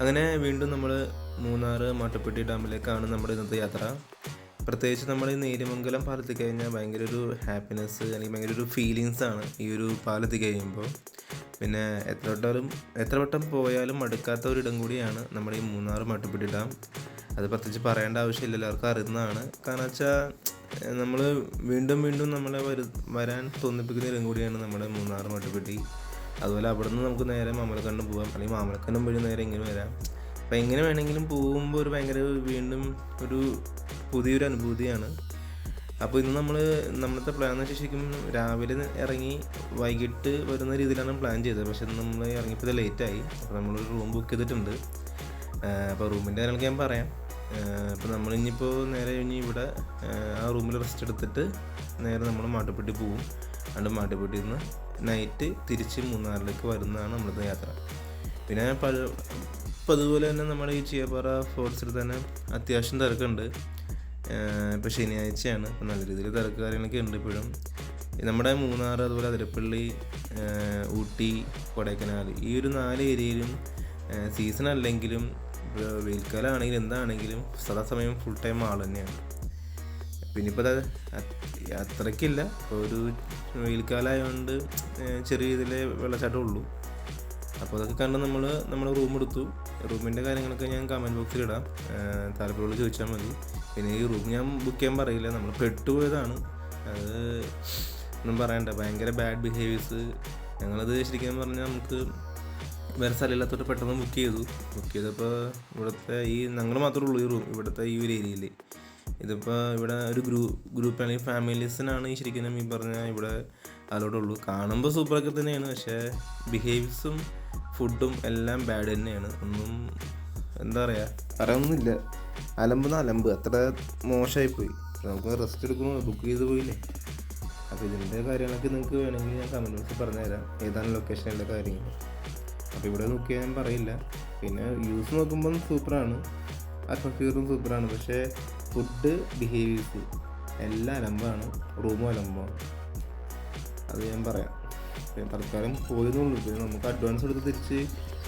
അങ്ങനെ വീണ്ടും നമ്മൾ മൂന്നാർ മാട്ടുപ്പെട്ടി ഡാമിലേക്കാണ് നമ്മുടെ ഇന്നത്തെ യാത്ര. പ്രത്യേകിച്ച് നമ്മൾ ഈ നേര്യമംഗലം പാലത്തിൽ കഴിഞ്ഞാൽ ഭയങ്കര ഒരു ഹാപ്പിനെസ് അല്ലെങ്കിൽ ഭയങ്കര ഒരു ഫീലിങ്സ് ആണ് ഈ ഒരു പാലത്തിൽ കഴിയുമ്പോൾ പിന്നെ എത്ര വട്ടം എത്ര വട്ടം പോയാലും മടുക്കാത്ത ഒരിടം കൂടിയാണ് നമ്മുടെ ഈ മൂന്നാർ മാട്ടുപ്പെട്ടി ഡാം. അത് പ്രത്യേകിച്ച് പറയേണ്ട ആവശ്യമില്ല എല്ലാവർക്കും അറിയുന്നതാണ്. കാരണം വെച്ചാൽ നമ്മൾ വീണ്ടും വീണ്ടും നമ്മളെ വരു വരാൻ തോന്നിപ്പിക്കുന്ന ഇടം കൂടിയാണ് നമ്മുടെ മൂന്നാർ മാട്ടുപ്പെട്ടി. അതുപോലെ അവിടെ നിന്ന് നമുക്ക് നേരെ മാമലക്കണ്ണം പോകാം അല്ലെങ്കിൽ മാമലക്കണ്ണം വഴി നേരെ ഇങ്ങനെ വരാം. അപ്പം എങ്ങനെ വേണമെങ്കിലും പോകുമ്പോൾ ഒരു ഭയങ്കര വീണ്ടും ഒരു പുതിയൊരു അനുഭൂതിയാണ്. അപ്പോൾ ഇന്ന് നമ്മൾ നമ്മളത്തെ പ്ലാൻ എന്ന് ശരിക്കും രാവിലെ ഇറങ്ങി വൈകിട്ട് വരുന്ന രീതിയിലാണ് പ്ലാൻ ചെയ്തത്. പക്ഷെ നമ്മൾ ഇറങ്ങിയപ്പോൾ ലേറ്റായി അപ്പോൾ നമ്മളൊരു റൂം ബുക്ക് ചെയ്തിട്ടുണ്ട്. അപ്പോൾ റൂമിന്റെ കാര്യങ്ങൾ ഞാൻ പറയാം. അപ്പോൾ നമ്മൾ ഇനിയിപ്പോൾ നേരെ ഇനി ഇവിടെ ആ റൂമിൽ റെസ്റ്റ് എടുത്തിട്ട് നേരെ നമ്മൾ മാട്ടുപ്പെട്ടി പോവും. അതുകൊണ്ട് മാട്ടുപ്പെട്ടിയിൽ നിന്ന് നൈറ്റ് തിരിച്ച് മൂന്നാറിലേക്ക് വരുന്നതാണ് നമ്മളുടെ യാത്ര. പിന്നെ പല ഇപ്പം അതുപോലെ തന്നെ നമ്മുടെ ഈ ചിയപ്പാറ ഫോർട്സിൽ തന്നെ അത്യാവശ്യം തിരക്കുണ്ട്. ഇപ്പോൾ ശനിയാഴ്ചയാണ്. നല്ല രീതിയിൽ തിരക്ക് കാര്യങ്ങളൊക്കെ ഉണ്ട് ഇപ്പോഴും. നമ്മുടെ മൂന്നാർ അതുപോലെ അതിരപ്പള്ളി ഊട്ടി കൊടൈക്കനാൽ ഈ ഒരു നാല് ഏരിയയിലും സീസൺ അല്ലെങ്കിലും വെയിൽക്കാലാണെങ്കിലും എന്താണെങ്കിലും സദാസമയം ഫുൾ ടൈം ആൾ തന്നെയാണ്. പിന്നെ ഇപ്പോൾ അത്രയ്ക്കില്ല ഇപ്പോൾ ഒരു വെയിൽക്കാലമായതുകൊണ്ട് ചെറിയ ഇതിലെ വെള്ളച്ചാട്ടം ഉള്ളൂ. അപ്പോൾ അതൊക്കെ കണ്ട് നമ്മൾ നമ്മൾ റൂം എടുത്തു. റൂമിന്റെ കാര്യങ്ങളൊക്കെ ഞാൻ കമന്റ് ബോക്സിൽ ഇടാം. താല്പര്യമുള്ള ചോദിച്ചാൽ മതി. പിന്നെ ഈ റൂം ഞാൻ ബുക്ക് ചെയ്യാൻ പറയില്ല. നമ്മൾ പെട്ടുപോയതാണ്. അത് ഒന്നും പറയണ്ട. ഭയങ്കര ബാഡ് ബിഹേവിയേഴ്സ് ഞങ്ങളത് ശരിക്കും പറഞ്ഞാൽ നമുക്ക് വേറെ സ്ഥലമില്ലാത്തോട്ട് പെട്ടെന്ന് ബുക്ക് ചെയ്തു. ബുക്ക് ചെയ്തപ്പോൾ ഇവിടുത്തെ ഈ ഞങ്ങൾ മാത്രമേ ഉള്ളൂ ഈ റൂം ഇവിടുത്തെ ഈ ഒരു ഏരിയയിൽ ഇതിപ്പോൾ ഇവിടെ ഒരു ഗ്രൂ ഗ്രൂപ്പ് അല്ലെങ്കിൽ ഫാമിലീസിനാണ് ഈ ശരിക്കും ഈ പറഞ്ഞ ഇവിടെ ഉള്ളൂ കാണുമ്പോൾ സൂപ്പറൊക്കെ തന്നെയാണ് പക്ഷേ ബിഹേവ്സും ഫുഡും എല്ലാം ബാഡ് തന്നെയാണ്. ഒന്നും എന്താ പറയുക പറയൊന്നുമില്ല അലമ്പെന്ന് അലമ്പ് അത്ര മോശമായി പോയി നമുക്ക് റെസ്റ്റ് എടുക്കുമ്പോൾ ബുക്ക് ചെയ്ത് പോയില്ലേ? അപ്പോൾ ഇതിന്റെ കാര്യങ്ങളൊക്കെ നിങ്ങൾക്ക് വേണമെങ്കിൽ ഞാൻ കമന്റ് ബോക്സിൽ പറഞ്ഞുതരാം. ഏതാണ് ലൊക്കേഷനിലെ കാര്യങ്ങൾ? അപ്പോൾ ഇവിടെ നോക്കിയാൽ ഞാൻ പറയില്ല. പിന്നെ യൂസ് നോക്കുമ്പം സൂപ്പറാണ് അറ്റ്മോസ്ഫിയറും സൂപ്പറാണ് പക്ഷേ ഫുഡ് ബിഹേവിയേഴ്സ്. എല്ലാം അലമ്പാണ്. റൂമും അലമ്പാണ്. അത് ഞാൻ പറയാം. പിന്നെ തൽക്കാലം പോയതുള്ളൂ പിന്നെ നമുക്ക് അഡ്വാൻസ് എടുത്ത് തിരിച്ച്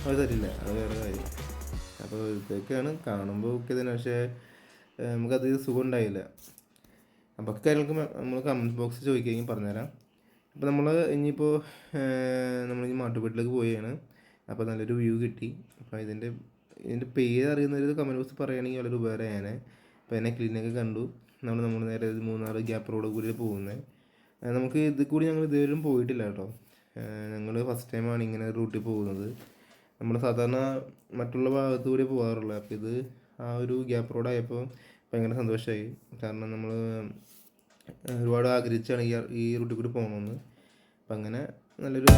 അത് തരില്ല. അത് വേറെ കാര്യം. അപ്പോൾ ഇതൊക്കെയാണ് കാണുമ്പോൾ ഒക്കെ തന്നെ. പക്ഷേ നമുക്കത് സുഖം ഉണ്ടായില്ല. അപ്പോൾ കാര്യങ്ങൾക്ക് നമ്മൾ കമന്റ് ബോക്സ് ചോദിക്കുകയെങ്കിൽ പറഞ്ഞുതരാം. അപ്പോൾ നമ്മൾ ഇനിയിപ്പോൾ നമ്മൾ ഇനി മാട്ടുപെട്ടിലേക്ക് പോവുകയാണ്. അപ്പോൾ നല്ലൊരു വ്യൂ കിട്ടി. അപ്പോൾ ഇതിന്റെ ഇതിന്റെ പേര് അറിയുന്നൊരു കമന്റ് ബോക്സ് പറയുകയാണെങ്കിൽ വളരെ ഉപകാരമാണ് അപ്പോൾ എന്നെ ക്ലീനൊക്കെ കണ്ടു. നമ്മൾ നമ്മൾ നേരെ മൂന്നാറ് ഗ്യാപ്പ് റോഡ് കൂടി പോകുന്നത് നമുക്ക് ഇത് കൂടി ഞങ്ങൾ ഇതുവരെയും പോയിട്ടില്ല കേട്ടോ. ഞങ്ങൾ ഫസ്റ്റ് ടൈമാണ് ഇങ്ങനെ റൂട്ടിൽ പോകുന്നത്. നമ്മൾ സാധാരണ മറ്റുള്ള ഭാഗത്തു കൂടി പോകാറുള്ളത് അപ്പോൾ ഇത് ആ ഒരു ഗ്യാപ്പ് റോഡായപ്പോൾ ഭയങ്കര സന്തോഷമായി കാരണം നമ്മൾ ഒരുപാട് ആഗ്രഹിച്ചാണ് ഈ ഈ റൂട്ടിൽ കൂടി പോകണമെന്ന് അപ്പം അങ്ങനെ നല്ലൊരു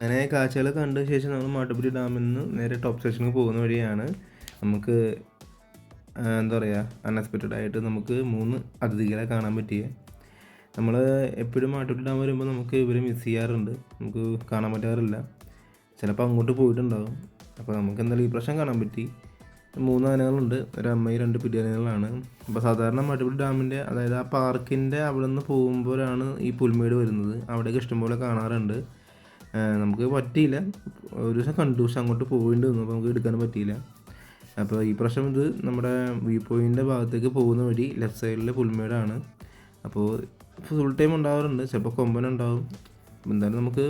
അങ്ങനെ കാഴ്ചകൾ കണ്ട ശേഷം നമ്മൾ മാട്ടുപുരി ഡാമിൽ നിന്ന് നേരെ ടോപ്പ് സെക്ഷനിൽ പോകുന്ന വഴിയാണ് നമുക്ക് എന്താ പറയുക അൺഎക്സ്പെക്റ്റഡ് ആയിട്ട് നമുക്ക് മൂന്ന് അതിഥികളെ കാണാൻ പറ്റിയ. നമ്മൾ എപ്പോഴും മാട്ടുപുരി ഡാം വരുമ്പോൾ നമുക്ക് ഇവരെ മിസ് ചെയ്യാറുണ്ട്. നമുക്ക് കാണാൻ പറ്റാറില്ല. ചിലപ്പോൾ അങ്ങോട്ട് പോയിട്ടുണ്ടാകും അപ്പോൾ നമുക്ക് എന്തായാലും ഈ പ്രശ്നം കാണാൻ പറ്റി. മൂന്ന് ആനകളുണ്ട്. ഒരു അമ്മയും രണ്ട് പിടിയാനകളാണ്. അപ്പോൾ സാധാരണ മാട്ടുപുരി ഡാമിന്റെ അതായത് ആ പാർക്കിന്റെ അവിടെ നിന്ന് പോകുമ്പോഴാണ് ഈ പുൽമേട് വരുന്നത്. അവിടെയൊക്കെ ഇഷ്ടംപോലെ കാണാറുണ്ട്. നമുക്ക് പറ്റിയില്ല. ഒരു ദിവസം കണ്ടു പക്ഷെ അങ്ങോട്ട് വന്നു അപ്പോൾ നമുക്ക് എടുക്കാൻ പറ്റിയില്ല. അപ്പോൾ ഈ പ്രശ്നം ഇത് നമ്മുടെ വ്യൂ പോയിന്റെ ഭാഗത്തേക്ക് പോകുന്ന വഴി ലെഫ്റ്റ് സൈഡിലെ പുൽമേടാണ്. അപ്പോൾ ഫുൾ ടൈം ഉണ്ടാവാറുണ്ട് ചിലപ്പോൾ കൊമ്പനുണ്ടാവും എന്തായാലും നമുക്ക്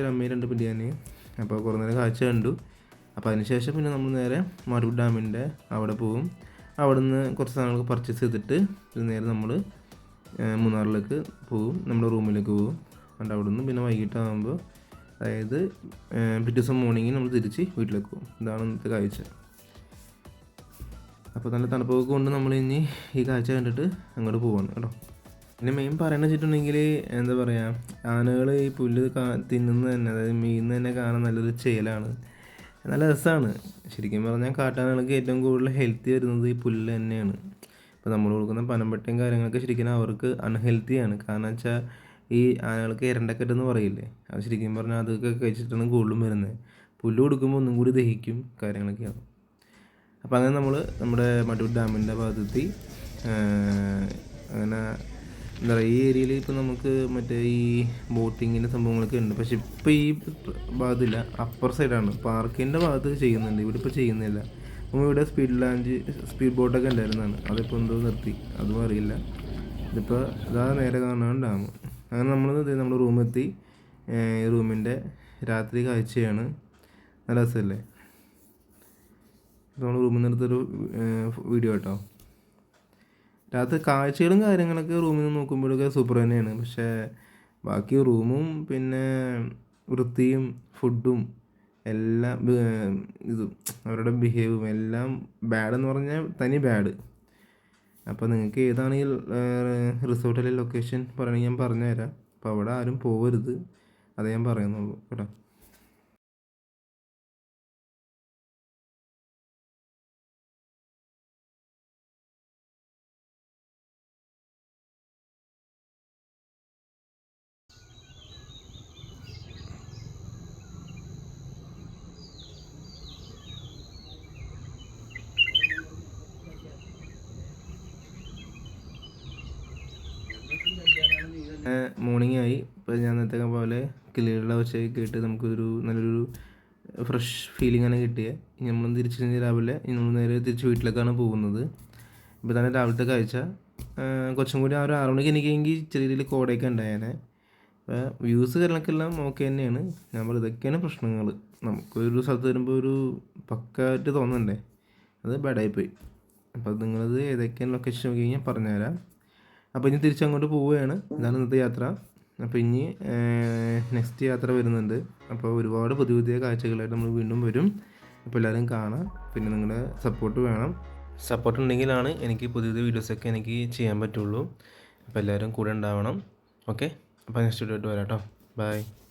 ഒരു അമ്മയും രണ്ട് ബിരിയാണി അപ്പോൾ കുറേ നേരം കാഴ്ച കണ്ടു. അപ്പോൾ അതിനുശേഷം പിന്നെ നമ്മൾ നേരെ മാടുവിഡ് ഡാമിന്റെ അവിടെ പോകും. അവിടെ നിന്ന് കുറച്ച് സാധനങ്ങൾ പർച്ചേസ് ചെയ്തിട്ട് നേരെ നമ്മൾ മൂന്നാറിലേക്ക് പോകും നമ്മുടെ റൂമിലേക്ക് പോവും എന്നിട്ട് അവിടെ നിന്ന് പിന്നെ വൈകിട്ടാകുമ്പോൾ അതായത് പിറ്റേ ദിവസം മോർണിംഗ് നമ്മൾ തിരിച്ച് വീട്ടിലേക്ക് പോകും. ഇതാണ് ഇന്നത്തെ കാഴ്ച. അപ്പോൾ നല്ല തണുപ്പൊക്കെ കൊണ്ട് നമ്മൾ ഇനി ഈ കാഴ്ച കണ്ടിട്ട് അങ്ങോട്ട് പോവാണ് കേട്ടോ. പിന്നെ മെയിൻ പറയണമെന്ന് വെച്ചിട്ടുണ്ടെങ്കിൽ എന്താ പറയുക ആനകൾ ഈ പുല്ല് കാ തിന്നുന്നത് തന്നെ അതായത് മീൻ തന്നെ കാണാൻ നല്ലൊരു ചേലാണ്. നല്ല രസമാണ് ശരിക്കും പറഞ്ഞാൽ കാട്ടാനകൾക്ക് ഏറ്റവും കൂടുതൽ ഹെൽത്തി വരുന്നത് ഈ പുല്ല് തന്നെയാണ്. ഇപ്പോൾ നമ്മൾ കൊടുക്കുന്ന പനമ്പട്ടയും കാര്യങ്ങളൊക്കെ ശരിക്കും അവർക്ക് അൺഹെൽത്തിയാണ് കാരണം വെച്ചാൽ ഈ ആനകൾക്ക് എരണ്ടക്കെട്ടെന്ന് പറയില്ലേ? അത് ശരിക്കും പറഞ്ഞാൽ അതൊക്കെ കഴിച്ചിട്ടാണ് കൂടുതലും വരുന്നത് പുല്ല് കൊടുക്കുമ്പോൾ ഒന്നും കൂടി ദഹിക്കും കാര്യങ്ങളൊക്കെയാണ് അപ്പോൾ അങ്ങനെ നമ്മൾ നമ്മുടെ മട്ടൂർ ഡാമിന്റെ ഭാഗത്തെത്തി അങ്ങനെ എന്താ പറയുക ഈ ഏരിയയിൽ ഇപ്പോൾ നമുക്ക് മറ്റേ ഈ ബോട്ടിങ്ങിന്റെ സംഭവങ്ങളൊക്കെ ഉണ്ട്. പക്ഷെ ഇപ്പോൾ ഈ ഭാഗത്തില്ല അപ്പർ സൈഡാണ്. പാർക്കിന്റെ ഭാഗത്ത് ചെയ്യുന്നുണ്ട്. ഇവിടെ ഇപ്പോൾ ചെയ്യുന്നില്ല. നമ്മൾ ഇവിടെ സ്പീഡ് ലാഞ്ച് സ്പീഡ് ബോട്ടൊക്കെ ഉണ്ടായിരുന്നതാണ്. അതിപ്പോൾ എന്തോ നിർത്തി. അതും അറിയില്ല. ഇതിപ്പോൾ ഇതാ നേരെ കാണാൻ ഡാം. അങ്ങനെ നമ്മൾ നമ്മൾ റൂമെത്തി. ഈ റൂമിന്റെ രാത്രി കാഴ്ചയാണ്. നല്ല രസമല്ലേ നമ്മൾ റൂമിൽ നിന്ന് എടുത്തൊരു വീഡിയോ കേട്ടോ. രാത്രി കാഴ്ചകളും കാര്യങ്ങളൊക്കെ റൂമിൽ നിന്ന് നോക്കുമ്പോഴൊക്കെ സൂപ്പർ തന്നെയാണ്. പക്ഷേ ബാക്കി റൂമും പിന്നെ വൃത്തിയും ഫുഡും എല്ലാം ഇതും അവരുടെ ബിഹേവും എല്ലാം ബാഡ് എന്ന് പറഞ്ഞാൽ തനി ബാഡ് അപ്പോൾ നിങ്ങൾക്ക് ഏതാണ് ഈ റിസോർട്ടിലെ ലൊക്കേഷൻ പറയണമെങ്കിൽ ഞാൻ പറഞ്ഞുതരാം. അപ്പോൾ അവിടെ ആരും പോകരുത് അതേ ഞാൻ പറയുന്നുള്ളൂ കേട്ടോ. കിളികളുടെ ഒച്ചയൊക്കെ കേട്ട് നമുക്കൊരു നല്ലൊരു ഫ്രഷ് ഫീലിംഗ് ആണ് കിട്ടിയത് ഇനി നമ്മൾ തിരിച്ചു കഴിഞ്ഞ് രാവിലെ ഇനി നമ്മൾ നേരെ തിരിച്ച് വീട്ടിലേക്കാണ് പോകുന്നത്. ഇപ്പോൾ തന്നെ രാവിലത്തെ കാഴ്ച. കുറച്ചും കൂടി ആ ഒരു ആറ് മണിക്ക് എനിക്കെങ്കിൽ ചെറിയ രീതിയിൽ കോടയൊക്കെ ഉണ്ടായേനെ. വ്യൂസ് കാര്യങ്ങളൊക്കെല്ലാം ഓക്കെ തന്നെയാണ്. ഞാൻ പറയുന്നത് ഇതൊക്കെയാണ് പ്രശ്നങ്ങൾ നമുക്കൊരു സ്ഥലത്ത് വരുമ്പോൾ ഒരു പക്കായിട്ട് തോന്നണ്ടേ? അത് ബാഡായിപ്പോയി. അപ്പോൾ നിങ്ങളത് ഏതൊക്കെയാണ് ലൊക്കേഷൻ നോക്കി കഴിഞ്ഞാൽ പറഞ്ഞുതരാം. അപ്പോൾ ഇനി തിരിച്ചങ്ങോട്ട് പോവുകയാണ്. ഇതാണ് ഇന്നത്തെ യാത്ര. അപ്പോൾ ഇനി നെക്സ്റ്റ് യാത്ര വരുന്നുണ്ട്. അപ്പോൾ ഒരുപാട് പുതിയ പുതിയ കാഴ്ചകളായിട്ട് നമ്മൾ വീണ്ടും വരും. അപ്പോൾ എല്ലാവരും കാണാം. പിന്നെ നിങ്ങളുടെ സപ്പോർട്ട് വേണം. സപ്പോർട്ട് ഉണ്ടെങ്കിലാണ് എനിക്ക് പുതിയ പുതിയ വീഡിയോസൊക്കെ എനിക്ക് ചെയ്യാൻ പറ്റുള്ളൂ. അപ്പോൾ എല്ലാവരും കൂടെ ഉണ്ടാവണം. ഓക്കെ അപ്പോൾ നെക്സ്റ്റ് വീഡിയോ ആയിട്ട് വരാം കേട്ടോ ബൈ